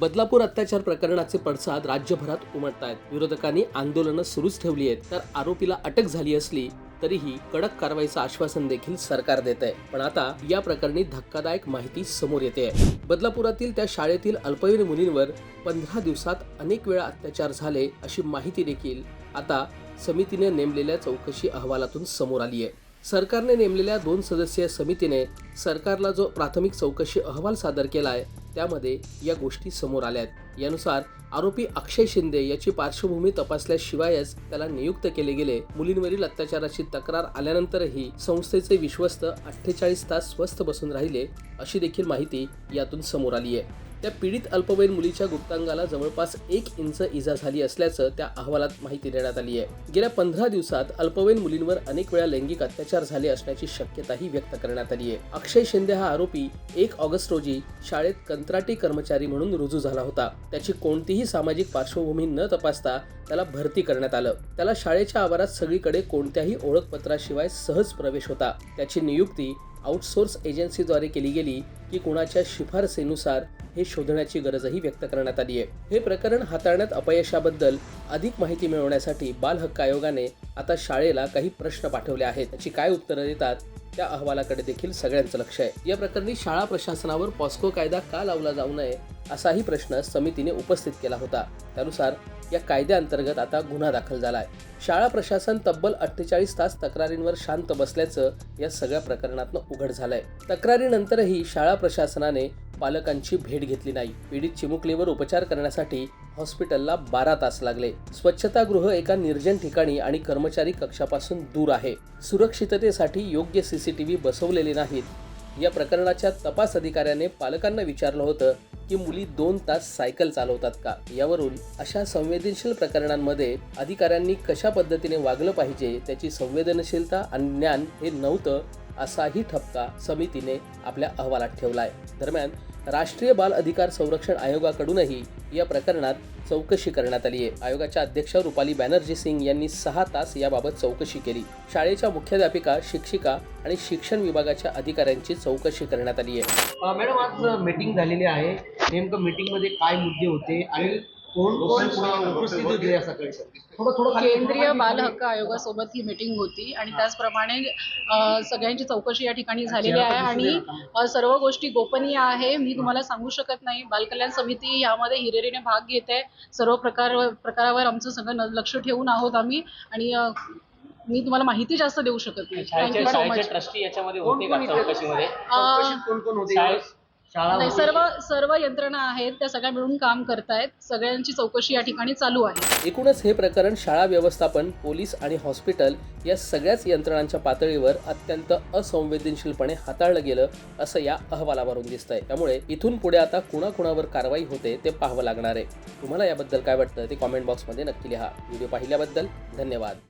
बदलापूर अत्याचार प्रकरणाचे पडसाद राज्यभरात उमटत आहेत विरोधकांनी आंदोलनं सुरूच ठेवली आहेत. तर आरोपीला अटक झाली असली तरीही कडक कारवाईचं आश्वासन देखील सरकार देत आहे पण आता या प्रकरणी धक्कादायक माहिती समोर येते आहे बदलापुरातील त्या शाळेतील अल्पवयीन मुलींवर पंधरा दिवसात अनेक वेळा अत्याचार झाले अशी माहिती देखील आता समितीने नेमलेल्या चौकशी अहवालातून समोर आली आहे सरकारने नेमलेल्या दोन सदस्यीय समितीने सरकारला जो प्राथमिक चौकशी अहवाल सादर केला आहे त्यामध्ये या गोष्टी समोर आल्यात. यानुसार आरोपी अक्षय शिंदे याची पार्श्वभूमी तपासल्याशिवायच त्याला नियुक्त केले गेले. मुलींवरील अत्याचाराची तक्रार आल्यानंतरही संस्थेचे विश्वस्त अठ्ठेचाळीस तास स्वस्थ बसून राहिले अशी देखील माहिती यातून समोर आली आहे त्या पीडित अल्पवयीन मुलीच्या गुप्तांगाला जवळपास एक इंच इजा झाली असल्याचं त्या अहवालात माहिती देण्यात आली आहे. गेल्या पंधरा दिवसात अल्पवयीन मुलींवर अनेक वेळा लैंगिक अत्याचार झाले असण्याची शक्यताही व्यक्त करण्यात आली आहे. अक्षय शिंदे हा आरोपी एक ऑगस्ट रोजी शाळेत कंत्राटी कर्मचारी म्हणून रुजू झाला होता. त्याची कोणतीही सामाजिक पार्श्वभूमी न तपासता त्याला भरती करण्यात आलं. त्याला शाळेच्या आवारात सगळीकडे कोणत्याही ओळखपत्राशिवाय सहज प्रवेश होता. त्याची नियुक्ती आउटसोर्स एजन्सीद्वारे केली गेली की कुणाच्या शिफारसीनुसार हे शोधण्याची गरजही व्यक्त करण्यात आली आहे. हे प्रकरण हाताळण्यात अपयशाबद्दल अधिक माहिती मिळवण्यासाठी बाल हक्क आयोगाने आता शाळेला काही प्रश्न पाठवले आहेत. त्याची काय उत्तरं देतात? त्या अहवालाकडे देखील सगळ्यांचं लक्ष आहे. या प्रकरणी शाळा प्रशासनावर पॉस्को कायदा का लावला जाऊ नये असाही प्रश्न समितीने उपस्थित केला होता. त्यानुसार या कायद्याअंतर्गत आता गुन्हा दाखल झाला आहे शाळा प्रशासन तब्बल अठ्ठेचाळीस तास तक्रारींवर शांत बसल्याचं या सगळ्या प्रकरणातनं उघड झालंय. तक्रारीनंतरही शाळा प्रशासनाने पालकांची भेट घेतली नाही. पीडित चिमुकलीवर उपचार करण्यासाठी हॉस्पिटलला बारा तास लागले. स्वच्छतागृह एका निर्जन ठिकाणी आणि कर्मचारी कक्षापासून दूर आहे. सुरक्षिततेसाठी योग्य सीसीटीव्ही बसवलेले नाहीत. या प्रकरणाच्या तपास अधिकाऱ्याने पालकांना विचारलं होतं की मुली दोन तास सायकल चालवतात का? यावरून अशा संवेदनशील प्रकरणांमध्ये अधिकाऱ्यांनी कशा पद्धतीने वागलं पाहिजे त्याची संवेदनशीलता आणि ज्ञान हे नव्हतं असाही ठपका समितीने आपल्या अहवालात ठेवला आहे दरम्यान राष्ट्रीय बाल अधिकार संरक्षण आयोगाकडूनही या प्रकरणात चौकशी करण्यात आली आहे आयोगाच्या अध्यक्ष रुपाली बॅनर्जी सिंग यांनी सहा तास याबाबत चौकशी केली. शाळेच्या मुख्याध्यापिका शिक्षिका आणि शिक्षण विभागाच्या अधिकाऱ्यांची चौकशी करण्यात आली आहे मॅडम आज मीटिंग झालेली आहे. नेमकं मीटिंगमध्ये काय मुद्दे होते आणि कोण कोण उपस्थित होते या सकाळी थोडं थोडं खाली- केंद्रीय बाल हक्क आयोगासोबत ही मीटिंग होती आणि त्याचप्रमाणे अ, सगळ्यांची चौकशी या ठिकाणी झालेली आहे आणि अ, सर्व गोष्टी गोपनीय आहे. मी तुम्हाला सांगू शकत नाही. बालकल्याण समिती यामध्ये हिरिरीने भाग घेते. सर्व प्रकार प्रकारावर आमचं सगळं न- लक्ष ठेवून आहोत आम्ही. आणि अ, मी तुम्हाला माहिती जास्त देऊ शकत नाही. शाळेचे थँक्यू सो शाळेचे मच ट्रस्टी याच्यामध्ये कोण होते कोण का? चौकशीमध्ये? चौकशीत कोण कोण होते? शाळेत- शाळा नाही? सर्व सर्व यंत्रणा आहेत त्या सगळ्या मिळून काम करतायत. सगळ्यांची चौकशी या ठिकाणी चालू आहे. एकूणच हे प्रकरण शाळा व्यवस्थापन पोलीस आणि हॉस्पिटल या सगळ्याच यंत्रणांच्या पातळीवर अत्यंत असंवेदनशीलपणे हाताळलं गेलं असं या अहवालावरून दिसतंय. त्यामुळे इथून पुढे आता कुणाकुणावर कारवाई होते ते पाहावं लागणार आहे. तुम्हाला याबद्दल काय वाटतं ते कॉमेंट बॉक्समध्ये नक्की लिहा. व्हिडिओ पाहिल्याबद्दल धन्यवाद.